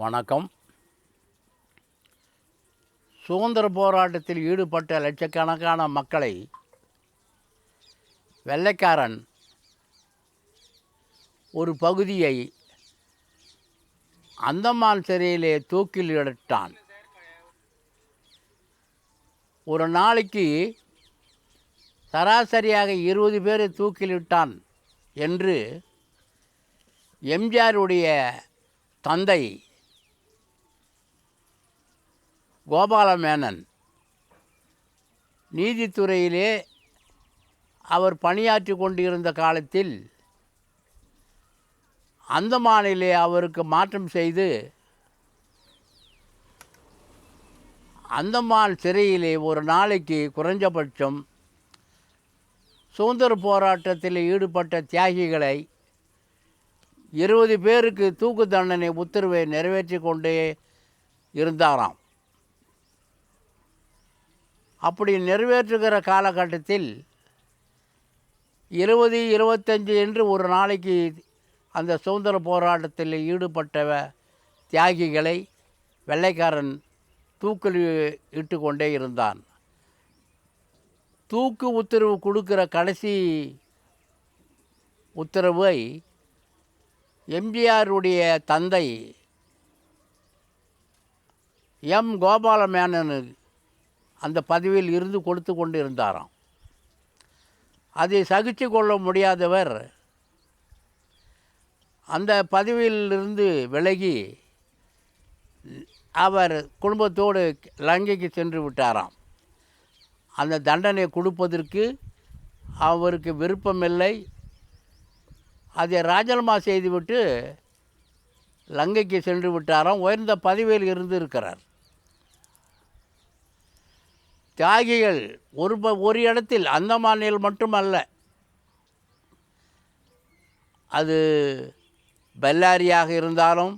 வணக்கம். சுதந்திர போராட்டத்தில் ஈடுபட்ட லட்சக்கணக்கான மக்களை வெள்ளைக்காரன் ஒரு பகுதியை அந்தமான் சிறையிலே தூக்கில் இட்டான் ஒரு நாளைக்கு சராசரியாக இருபது பேரை தூக்கிலிட்டான் என்று எம்ஜிஆருடைய தந்தை கோபாலமேனன். நீதித்துறையிலே அவர் பணியாற்றி கொண்டிருந்த காலத்தில் அந்தமானிலே அவருக்கு மாற்றம் செய்து அந்தமான் சிறையிலே ஒரு நாளைக்கு குறைஞ்சபட்சம் சுதந்திர போராட்டத்தில் ஈடுபட்ட தியாகிகளை இருபது பேருக்கு தூக்கு தண்டனை உத்தரவை நிறைவேற்றி கொண்டே இருந்தாராம். அப்படி நிறைவேற்றுகிற காலகட்டத்தில் இருபது இருபத்தஞ்சு என்று ஒரு நாளைக்கு அந்த சுதந்திர போராட்டத்தில் ஈடுபட்ட தியாகிகளை வெள்ளைக்காரன் தூக்கில் இட்டு கொண்டே இருந்தான். தூக்கு உத்தரவு கொடுக்கிற கடைசி உத்தரவை எம்ஜிஆருடைய தந்தை எம். கோபாலமேனனு அந்த பதவியில் இருந்து கொடுத்து கொண்டு இருந்தாராம் அதை சகித்து கொள்ள முடியாதவர் அந்த பதவியிலிருந்து விலகி அவர் குடும்பத்தோடு லங்கைக்கு சென்று விட்டாராம். அந்த தண்டனை கொடுப்பதற்கு அவருக்கு விருப்பமில்லை. அதை ராஜினாமா செய்துவிட்டு லங்கைக்கு சென்று விட்டாராம். உயர்ந்த பதவியில் இருந்து இருக்கிறார் தியாகிகள் ஒரு ப ஒரு இடத்தில் அந்தமானில் மட்டுமல்ல. அது பெல்லாரியாக இருந்தாலும்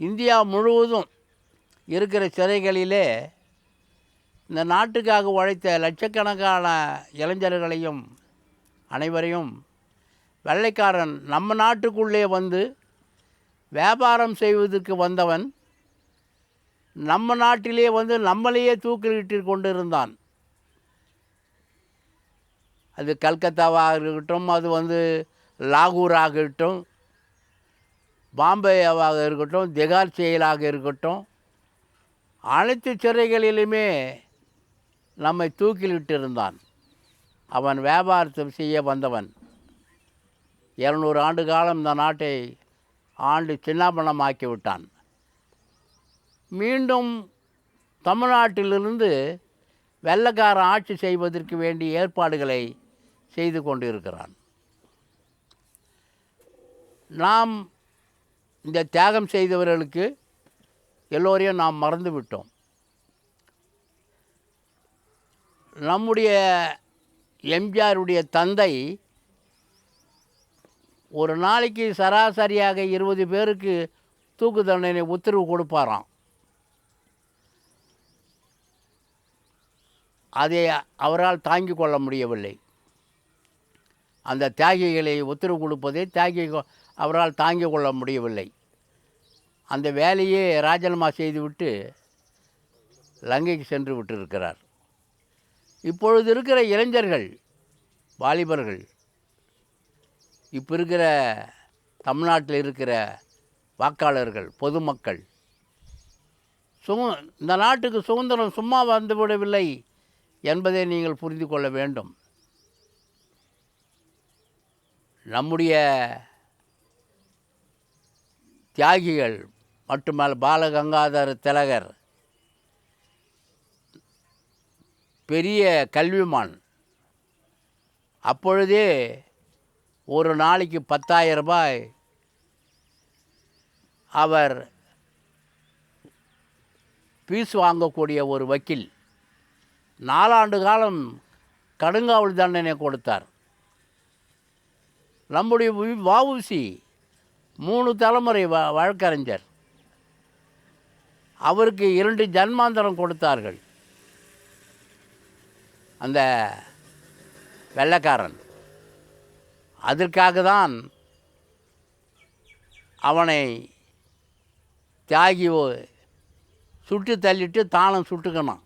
இந்தியா முழுவதும் இருக்கிற சிறைகளிலே இந்த நாட்டுக்காக உழைத்த லட்சக்கணக்கான இளைஞர்களையும் அனைவரையும் வெள்ளைக்காரன் நம்ம நாட்டுக்குள்ளே வந்து வியாபாரம் செய்வதற்கு வந்தவன் நம்ம நாட்டிலே வந்து நம்மளையே தூக்கிலிட்டு கொண்டு இருந்தான் அது கல்கத்தாவாக இருக்கட்டும் அது வந்து லாகூராக இருக்கட்டும் பாம்பேவாக இருக்கட்டும் திகார் செயலாக இருக்கட்டும் அனைத்து சிறைகளிலுமே நம்மை தூக்கிலிட்டு இருந்தான் அவன் வியாபாரத்தை செய்ய வந்தவன். இருநூறு ஆண்டு காலம் இந்த நாட்டை ஆண்டு சின்னாபனமாக்கி விட்டான் மீண்டும் தமிழ்நாட்டிலிருந்து வெள்ளக்காரன் ஆட்சி செய்வதற்கு வேண்டிய ஏற்பாடுகளை செய்து கொண்டிருக்கிறான். நாம் இந்த தியாகம் செய்தவர்களுக்கு எல்லோரையும் நாம் மறந்து விட்டோம் நம்முடைய எம்ஜிஆருடைய தந்தை ஒரு நாளைக்கு சராசரியாக இருபது பேருக்கு தூக்கு தண்டனை உத்தரவு கொடுப்பாராம். அதை அவரால் தாங்கிக் கொள்ள முடியவில்லை. அந்த தியாகிகளை உத்தரவு கொடுப்பதை தியாகி அவரால் தாங்கிக் கொள்ள முடியவில்லை. அந்த வேலையே ராஜினாமா செய்துவிட்டு லங்கைக்கு சென்று விட்டிருக்கிறார். இப்பொழுது இருக்கிற இளைஞர்கள் வாலிபர்கள் இப்போ இருக்கிற தமிழ்நாட்டில் இருக்கிற வாக்காளர்கள் பொதுமக்கள் சும இந்த நாட்டுக்கு சுதந்திரம் சும்மா வந்துவிடவில்லை என்பதை நீங்கள் புரிந்து கொள்ள வேண்டும். நம்முடைய தியாகிகள் மட்டுமல்ல பாலகங்காதர திலகர் பெரிய கல்விமான். அப்பொழுதே ஒரு நாளைக்கு பத்தாயிரம் ரூபாய் அவர் ஃபீஸ் வாங்கக்கூடிய ஒரு வக்கீல். நாலாண்டு காலம் கடுங்காவல் தண்டனை கொடுத்தார். நம்முடைய வி- மூணு தலைமுறை வ வழக்கறிஞர். அவருக்கு இரண்டு ஜன்மாந்தரம் கொடுத்தார்கள். அந்த வெள்ளக்காரன். அதற்காக தான் அவனை தியாகி சுட்டு தள்ளிட்டு தானும் சுட்டுக்கணும்.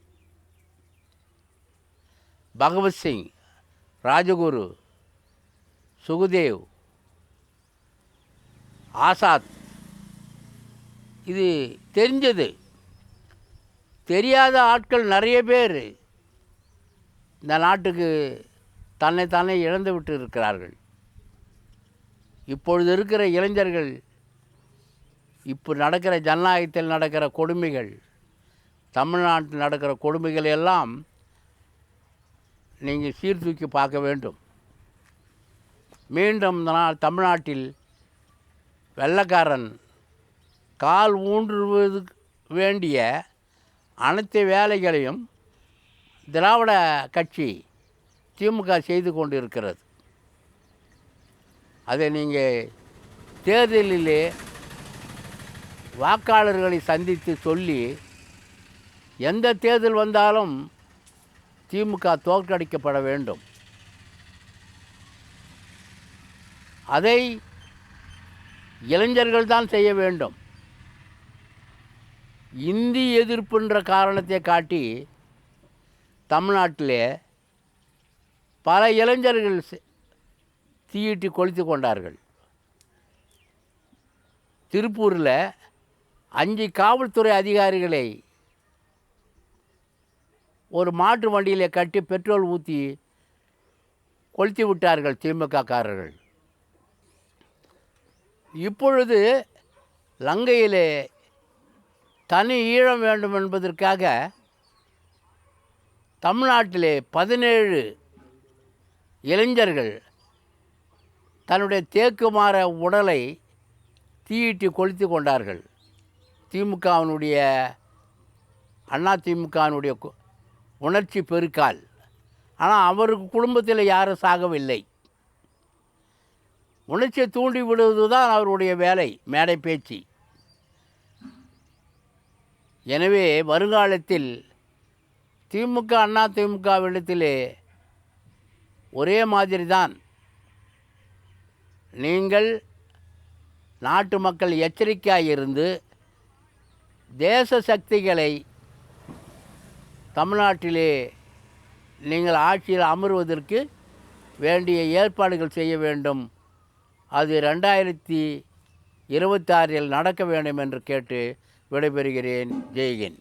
பகவத்சிங் ராஜகுரு சுகுதேவ் ஆசாத். இது தெரிஞ்சது. தெரியாத ஆட்கள் நிறைய பேர் இந்த நாட்டுக்கு தன்னைத்தானே இழந்து விட்டு இருக்கிறார்கள். இப்பொழுது இருக்கிற இளைஞர்கள் இப்போ நடக்கிற ஜனநாயகத்தில் நடக்கிற கொடுமைகள் தமிழ்நாட்டில் நடக்கிற கொடுமைகள் எல்லாம் நீங்கள் சீர்தூக்கி பார்க்க வேண்டும். மீண்டும் நாள் தமிழ்நாட்டில் வெள்ளக்காரன் கால் ஊன்றுவது வேண்டிய அனைத்து வேலைகளையும் திராவிட கட்சி திமுக செய்து கொண்டு இருக்கிறது அதை நீங்கள் தேர்தலிலே வாக்காளர்களை சந்தித்து சொல்லி எந்த தேர்தல் வந்தாலும் திமுக தோற்கடிக்கப்பட வேண்டும். அதை இளைஞர்கள் தான் செய்ய வேண்டும். இந்தி எதிர்ப்புன்ற காரணத்தை காட்டி தமிழ்நாட்டிலே பல இளைஞர்கள் செ- தீயிட்டு கொளுத்து கொண்டார்கள். திருப்பூரில் அஞ்சு காவல்துறை அதிகாரிகளை ஒரு மாட்டு வண்டியில் கட்டி பெட்ரோல் ஊற்றி கொளுத்தி விட்டார்கள் திமுககாரர்கள் இப்பொழுது லங்கையிலே தனி ஈழம் வேண்டும் என்பதற்காக தமிழ்நாட்டிலே பதினேழு இளைஞர்கள் தன்னுடைய தேக்குமார உடலை தீயிட்டு கொளுத்தி கொண்டார்கள். திமுகவினுடைய அண்ணா திமுகவினுடைய கு- உணர்ச்சி பெருக்கால். ஆனால் அவருக்கு குடும்பத்தில் யாரும் சாகவில்லை. உணர்ச்சியை தூண்டி விடுவது தான் அவருடைய வேலை மேடை பேச்சு. எனவே வருங்காலத்தில் திமுக அண்ணா திமுகவிடத்திலே ஒரே மாதிரி தான் நீங்கள் நாட்டு மக்கள் எச்சரிக்கையாக இருந்து தேச சக்திகளை தமிழ்நாட்டிலே நீங்கள் ஆட்சியில் அமர்வதற்கு வேண்டிய ஏற்பாடுகள் செய்ய வேண்டும். அது ரெண்டாயிரத்தி இருபத்தாறில் நடக்க வேண்டும் என்று கேட்டு விடைபெறுகிறேன். ஜெய்ஹிந்த்.